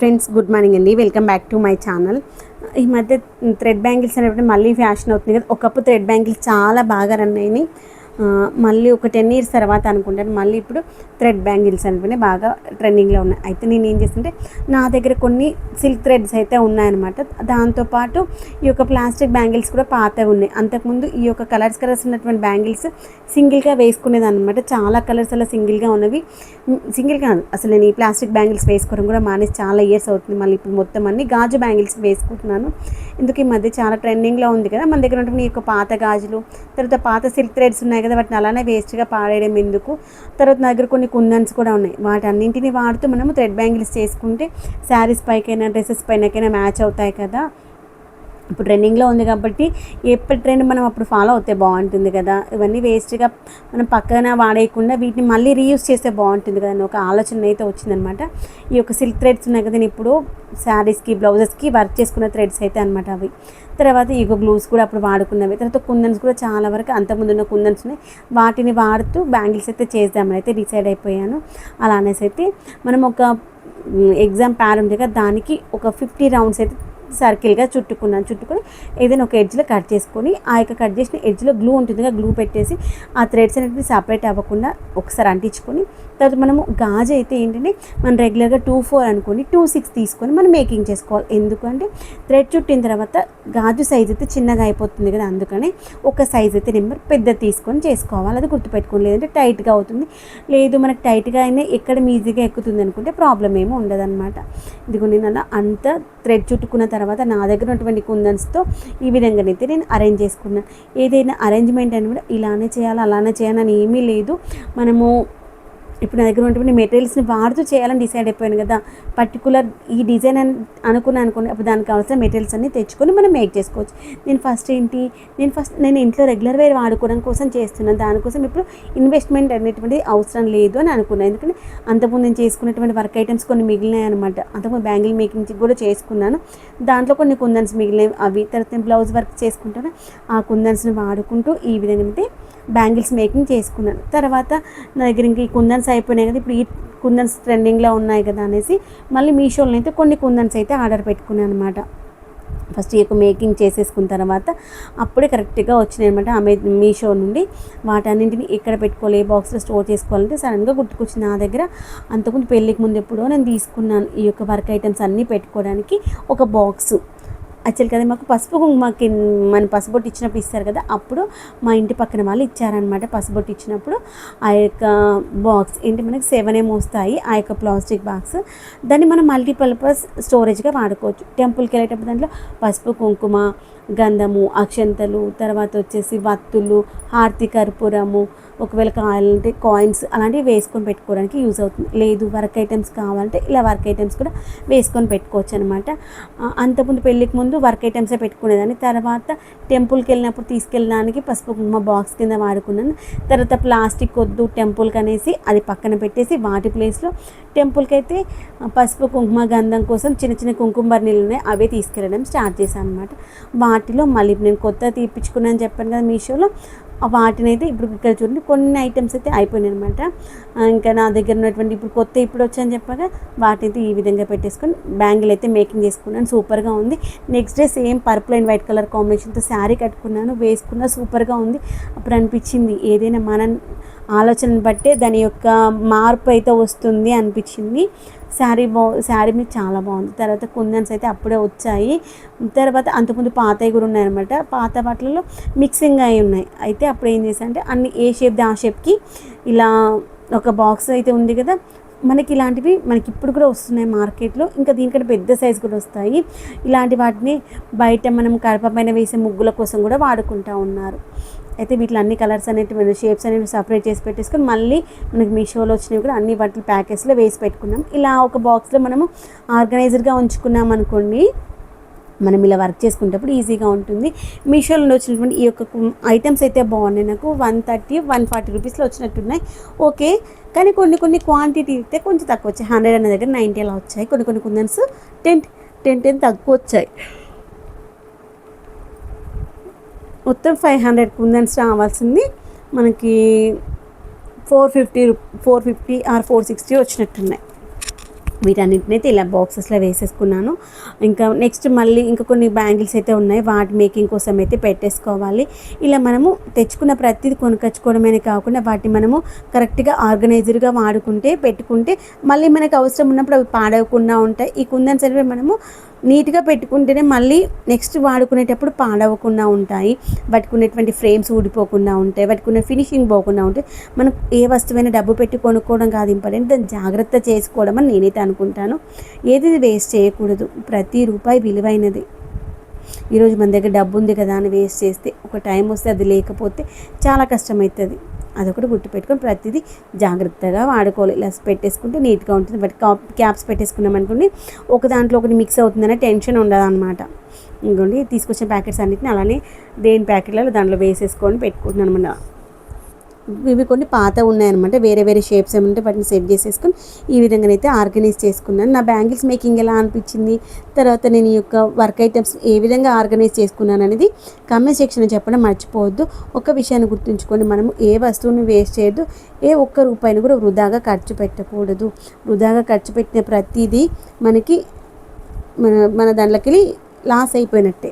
Friends good morning అండి. Welcome back to my channel. ఈ మధ్య థ్రెడ్ బ్యాంగిల్స్ అనేవి మళ్ళీ ఫ్యాషన్ అవుతుంది కదా. ఒకప్పుడు థ్రెడ్ బ్యాంగిల్స్ చాలా బాగా రన్ అయినాయి. మళ్ళీ ఒక టెన్ ఇయర్స్ తర్వాత అనుకుంటాను. మళ్ళీ ఇప్పుడు థ్రెడ్ బ్యాంగిల్స్ అనుకుని బాగా ట్రెండింగ్లో ఉన్నాయి. అయితే నేను ఏం చేస్తుంటే నా దగ్గర కొన్ని సిల్క్ థ్రెడ్స్ అయితే ఉన్నాయన్నమాట. దాంతోపాటు ఈ యొక్క ప్లాస్టిక్ బ్యాంగిల్స్ కూడా పాతవి ఉన్నాయి. అంతకుముందు ఈ యొక్క కలర్స్ కలర్స్ ఉన్నటువంటి బ్యాంగిల్స్ సింగిల్గా వేసుకునేది అనమాట చాలా కలర్స్ అలా సింగిల్గా ఉన్నవి. సింగిల్ కాదు. అసలు నేను ఈ ప్లాస్టిక్ బ్యాంగిల్స్ వేసుకోవడం కూడా మానేసి చాలా ఇయర్స్ అవుతుంది. మళ్ళీ ఇప్పుడు మొత్తం అన్ని గాజు బ్యాంగిల్స్ వేసుకుంటున్నాను. ఎందుకు ఈ మధ్య చాలా ట్రెండింగ్లో ఉంది కదా. మన దగ్గర ఉన్నటువంటి ఈ యొక్క పాత గాజులు తర్వాత పాత సిల్క్ థ్రెడ్స్ ఉన్నాయి కదా. వాటిని అలానే వేస్ట్గా పాడేయడం ఎందుకు? తర్వాత నా దగ్గర కొన్ని కుందన్స్ కూడా ఉన్నాయి. వాటన్నింటిని వాడుతూ మనము థ్రెడ్ బ్యాంగిల్స్ చేసుకుంటే శారీస్ పైకైనా డ్రెస్సెస్ పైనకైనా మ్యాచ్ అవుతాయి కదా. ఇప్పుడు ట్రెండింగ్లో ఉంది కాబట్టి ఎప్పటి ట్రెండ్ మనం అప్పుడు ఫాలో అవుతే బాగుంటుంది కదా? ఇవన్నీ వేస్ట్గా మనం పక్కన వాడేయకుండా వీటిని మళ్ళీ రీయూస్ చేస్తే బాగుంటుంది కదా అని ఒక ఆలోచన అయితే వచ్చిందనమాట ఈ యొక్క సిల్క్ థ్రెడ్స్ ఉన్నాయి కదా నేను ఇప్పుడు శారీస్కి బ్లౌజెస్కి వర్క్ చేసుకున్న థ్రెడ్స్ అయితే అనమాట అవి. తర్వాత ఈ గ్లూస్ కూడా అప్పుడు వాడుకున్నవి. తర్వాత కుందన్స్ కూడా చాలా వరకు అంతకుముందు ఉన్న కుందన్స్ ఉన్నాయి. వాటిని వాడుతూ బ్యాంగిల్స్ అయితే చేద్దామని అయితే డిసైడ్ అయిపోయాను. అలా అనేసి అయితే మనం ఒక ఎగ్జామ్ ప్యాడ్ ఉంది కదా దానికి ఒక ఫిఫ్టీ రౌండ్స్ అయితే సర్కిల్గా చుట్టుకున్నాను. చుట్టుకొని ఏదైనా ఒక ఎడ్జ్లో కట్ చేసుకొని ఆ యొక్క కట్ చేసిన ఎడ్జ్లో గ్లూ ఉంటుంది కదా గ్లూ పెట్టేసి ఆ థ్రెడ్స్ అనేవి సపరేట్ అవ్వకుండా ఒకసారి అంటించుకొని తర్వాత మనము గాజు అయితే ఏంటంటే మనం రెగ్యులర్గా టూ ఫోర్ అనుకొని టూ సిక్స్ తీసుకొని మనం మేకింగ్ చేసుకోవాలి. ఎందుకంటే థ్రెడ్ చుట్టిన తర్వాత గాజు సైజ్ అయితే చిన్నగా అయిపోతుంది కదా అందుకని ఒక సైజ్ అయితే నెంబర్ పెద్ద తీసుకొని చేసుకోవాలి. అది గుర్తుపెట్టుకోండి. లేదంటే టైట్గా అవుతుంది. లేదు మనకు టైట్గా అయినా ఎక్కడ ఈజీగా ఎక్కుతుంది అనుకుంటే ప్రాబ్లం ఏమీ ఉండదన్నమాట. ఇదిగో నేను అలా అంత థ్రెడ్ చుట్టుకున్న తర్వాత నా దగ్గర ఉన్నటువంటి కుందన్స్తో ఈ విధంగానైతే నేను అరేంజ్ చేసుకున్నాను ఏదైనా అరేంజ్మెంట్ అని కూడా ఇలానే చేయాలి అలానే చేయాలని ఏమీ లేదు. మనము ఇప్పుడు నా దగ్గర ఉన్నటువంటి మెటీరియల్స్ని వాడుతూ చేయాలని డిసైడ్ అయిపోయాను కదా. పర్టికులర్ ఈ డిజైన్ అని అనుకున్నాను అనుకోండి అప్పుడు దానికి కావాల్సిన మెటీరియల్స్ అన్ని తెచ్చుకొని మనం మేక్ చేసుకోవచ్చు. నేను ఫస్ట్ ఏంటి? నేను ఫస్ట్ నేను ఇంట్లో రెగ్యులర్ వేర్ వాడుకోవడం కోసం చేస్తున్నాను దానికోసం ఇప్పుడు ఇన్వెస్ట్మెంట్ అనేటువంటిది అవసరం లేదు అని అనుకున్నాను ఎందుకంటే అంతకుముందు నేను చేసుకున్నటువంటి వర్క్ ఐటమ్స్ కొన్ని మిగిలినాయి అనమాట అంతకుముందు బ్యాంగిల్ మేకింగ్ కూడా చేసుకున్నాను. దాంట్లో కొన్ని కుందన్స్ మిగిలినవి అవి తర్వాత బ్లౌజ్ వర్క్ చేసుకుంటాను. ఆ కుందన్స్ని వాడుకుంటూ ఈ విధంగా అయితే బ్యాంగిల్స్ మేకింగ్ చేసుకున్నాను. తర్వాత నా దగ్గర ఇంకా ఈ కుందన్స్ అయిపోయినాయి కదా ఇప్పుడు ఈ కుందన్స్ ట్రెండింగ్లో ఉన్నాయి కదా అనేసి మళ్ళీ మీషోలో అయితే కొన్ని కుందన్స్ అయితే ఆర్డర్ పెట్టుకున్నాను అనమాట ఫస్ట్ ఈ యొక్క మేకింగ్ చేసేసుకున్న తర్వాత అప్పుడే కరెక్ట్గా వచ్చినాయి అనమాట ఆమె మీషో నుండి. వాటన్నింటిని ఎక్కడ పెట్టుకోవాలి ఏ బాక్స్లో స్టోర్ చేసుకోవాలంటే సడన్గా గుర్తుకొచ్చింది నా దగ్గర. అంతకుముందు పెళ్ళికి ముందు ఎప్పుడో నేను తీసుకున్నాను ఈ యొక్క వర్క్ ఐటమ్స్ అన్నీ పెట్టుకోవడానికి ఒక బాక్స్ యాక్చువల్ కదా మాకు పసుపు కుంకుమకి మన పసుబొట్టు ఇచ్చినప్పుడు ఇస్తారు కదా అప్పుడు మా ఇంటి పక్కన వాళ్ళు ఇచ్చారనమాట పసుబొట్టు ఇచ్చినప్పుడు. ఆ యొక్క బాక్స్ ఏంటి మనకి సెవెన్ ఏమో వస్తాయి ఆ యొక్క ప్లాస్టిక్ బాక్స్. దాన్ని మనం మల్టీపర్పస్ స్టోరేజ్గా వాడుకోవచ్చు. టెంపుల్కి వెళ్ళేటప్పుడు దాంట్లో పసుపు కుంకుమ గంధము అక్షంతలు తర్వాత వచ్చేసి వత్తులు హారతి కర్పూరము ఒకవేళ కావాలంటే కాయిన్స్ అలాంటివి వేసుకొని పెట్టుకోవడానికి యూజ్ అవుతుంది. లేదు వర్క్ ఐటమ్స్ కావాలంటే ఇలా వర్క్ ఐటమ్స్ కూడా వేసుకొని పెట్టుకోవచ్చు అనమాట అంతకుముందు పెళ్ళికి ముందు వర్క్ ఐటమ్సే పెట్టుకునేదాన్ని. తర్వాత టెంపుల్కి వెళ్ళినప్పుడు తీసుకెళ్ళడానికి పసుపు కుంకుమ బాక్స్ కింద వాడుకున్నాను. తర్వాత ప్లాస్టిక్ వద్దు టెంపుల్కి అనేసి అది పక్కన పెట్టేసి వాటి ప్లేస్లో టెంపుల్కి అయితే పసుపు కుంకుమ గంధం కోసం చిన్న చిన్న కుంకుమ బర్నీలు ఉన్నాయి అవే తీసుకెళ్ళడం స్టార్ట్ చేశాను అనమాట వాటిలో మళ్ళీ నేను కొత్త తీపించుకున్నాను చెప్పాను కదా మీషోలో. వాటిని అయితే ఇప్పుడు ఇక్కడ చూడండి కొన్ని ఐటమ్స్ అయితే అయిపోయినాయి అనమాట ఇంకా నా దగ్గర ఉన్నటువంటి ఇప్పుడు కొత్త ఇప్పుడు వచ్చాయని చెప్పగా వాటిని ఈ విధంగా పెట్టేసుకొని బ్యాంగిల్ అయితే మేకింగ్ చేసుకున్నాను. సూపర్గా ఉంది. Next day same purple and white colour కాంబినేషన్తో శారీ కట్టుకున్నాను. వేసుకున్నా సూపర్గా ఉంది. అప్పుడు అనిపించింది ఏదైనా మన ఆలోచనను బట్టే దాని యొక్క మార్పు అయితే వస్తుంది అనిపించింది. శారీ బా శారీ మీద చాలా బాగుంది. తర్వాత కుందన్స్ అయితే అప్పుడే వచ్చాయి. తర్వాత అంతకుముందు పాతవి కూడా ఉన్నాయన్నమాట. పాత బట్టలలో మిక్సింగ్ అయి ఉన్నాయి. అయితే అప్పుడు ఏం చేశా అంటే అన్ని ఏ షేప్ ఆ షేప్కి ఇలా ఒక బాక్స్ అయితే ఉంది కదా మనకి ఇలాంటివి మనకి ఇప్పుడు కూడా వస్తున్నాయి మార్కెట్లో. ఇంకా దీనికంటే పెద్ద సైజ్ కూడా వస్తాయి. ఇలాంటి వాటిని బయట మనం కడప పైన వేసే ముగ్గుల కోసం కూడా వాడుకుంటూ ఉన్నారు. అయితే వీటిలో అన్ని కలర్స్ అనేవి షేప్స్ అనేవి సపరేట్ చేసి పెట్టేసుకొని మళ్ళీ మనకి మీషోలో వచ్చినవి కూడా అన్ని వాటి ప్యాకెట్స్లో వేసి పెట్టుకున్నాం. ఇలా ఒక బాక్స్లో మనము ఆర్గనైజర్గా ఉంచుకున్నాం అనుకోండి మనం ఇలా వర్క్ చేసుకునేటప్పుడు ఈజీగా ఉంటుంది. మీషోలో వచ్చినటువంటి ఈ యొక్క ఐటమ్స్ అయితే బాగున్నాయి. నాకు వన్ థర్టీ వన్ ఫార్టీ రూపీస్లో వచ్చినట్టున్నాయి. ఓకే. కానీ కొన్ని కొన్ని క్వాంటిటీ అయితే కొంచెం తక్కువ వచ్చాయి. హండ్రెడ్ అనే దగ్గర నైంటీ అలా వచ్చాయి. కొన్ని కొన్ని కుందన్స్ టెన్ టెన్ టెన్ తక్కువ వచ్చాయి. మొత్తం ఫైవ్ హండ్రెడ్ కుందన్స్ రావాల్సింది. మనకి four fifty four fifty or four sixty వచ్చినట్టున్నాయి. వీటన్నిటిని అయితే ఇలా బాక్సెస్లో వేసేసుకున్నాను. ఇంకా నెక్స్ట్ మళ్ళీ ఇంకా కొన్ని బ్యాంగిల్స్ అయితే ఉన్నాయి. వాటి మేకింగ్ కోసం అయితే పెట్టేసుకోవాలి. ఇలా మనము తెచ్చుకున్న ప్రతిదీ కొనుకొచ్చుకోవడమే కాకుండా వాటిని మనము కరెక్ట్గా ఆర్గనైజర్గా వాడుకుంటే పెట్టుకుంటే మళ్ళీ మనకు అవసరం ఉన్నప్పుడు అవి పాడవకుండా ఉంటాయి. ఈ కుందన్స్ సరిపోయి మనము నీట్గా పెట్టుకుంటేనే మళ్ళీ నెక్స్ట్ వాడుకునేటప్పుడు పాడవకుండా ఉంటాయి. పట్టుకునేటువంటి ఫ్రేమ్స్ ఊడిపోకుండా ఉంటాయి. వాటికి ఉన్న ఫినిషింగ్ పోకుండా ఉంటాయి. మనం ఏ వస్తువైనా డబ్బు పెట్టి కొనుక్కోవడం కాదు ఇంపార్టెంట్. దాన్ని జాగ్రత్త చేసుకోవడం అని నేనైతే అనుకుంటాను. ఏది వేస్ట్ చేయకూడదు. ప్రతి రూపాయి విలువైనది. ఈరోజు మన దగ్గర డబ్బు ఉంది కదా అని వేస్ట్ చేస్తే ఒక టైం వస్తే అది లేకపోతే చాలా కష్టమవుతుంది. అదొకటి గుర్తుపెట్టుకొని ప్రతిదీ జాగ్రత్తగా వాడుకోవాలి. ఇలా పెట్టేసుకుంటే నీట్గా ఉంటుంది. బట్ కాప్ క్యాప్స్ పెట్టేసుకున్నాం అనుకోండి ఒక దాంట్లో ఒకటి మిక్స్ అవుతుందనే టెన్షన్ ఉండదు అనమాట ఇంకోండి తీసుకొచ్చిన ప్యాకెట్స్ అన్నిటిని అలానే దేని ప్యాకెట్లలో దాంట్లో వేసేసుకొని పెట్టుకుంటున్నాను అనమాట ఇవి కొన్ని పాత ఉన్నాయన్నమాట. వేరే వేరే షేప్స్ ఏమంటే వాటిని సెట్ చేసేసుకొని ఈ విధంగానైతే ఆర్గనైజ్ చేసుకున్నాను. నా బ్యాంగిల్స్ మేకింగ్ ఎలా అనిపించింది? తర్వాత నేను ఈ యొక్క వర్క్ ఐటమ్స్ ఏ విధంగా ఆర్గనైజ్ చేసుకున్నాను అనేది కమెంట్ సెక్షన్ చెప్పడం మర్చిపోవద్దు. ఒక విషయాన్ని గుర్తుంచుకొని మనము ఏ వస్తువుని వేస్ట్ చేయొద్దు. ఏ ఒక్క రూపాయిని కూడా వృధాగా ఖర్చు పెట్టకూడదు. వృధాగా ఖర్చు పెట్టిన ప్రతిదీ మనకి మన మన దాంట్లోకి లాస్ అయిపోయినట్టే.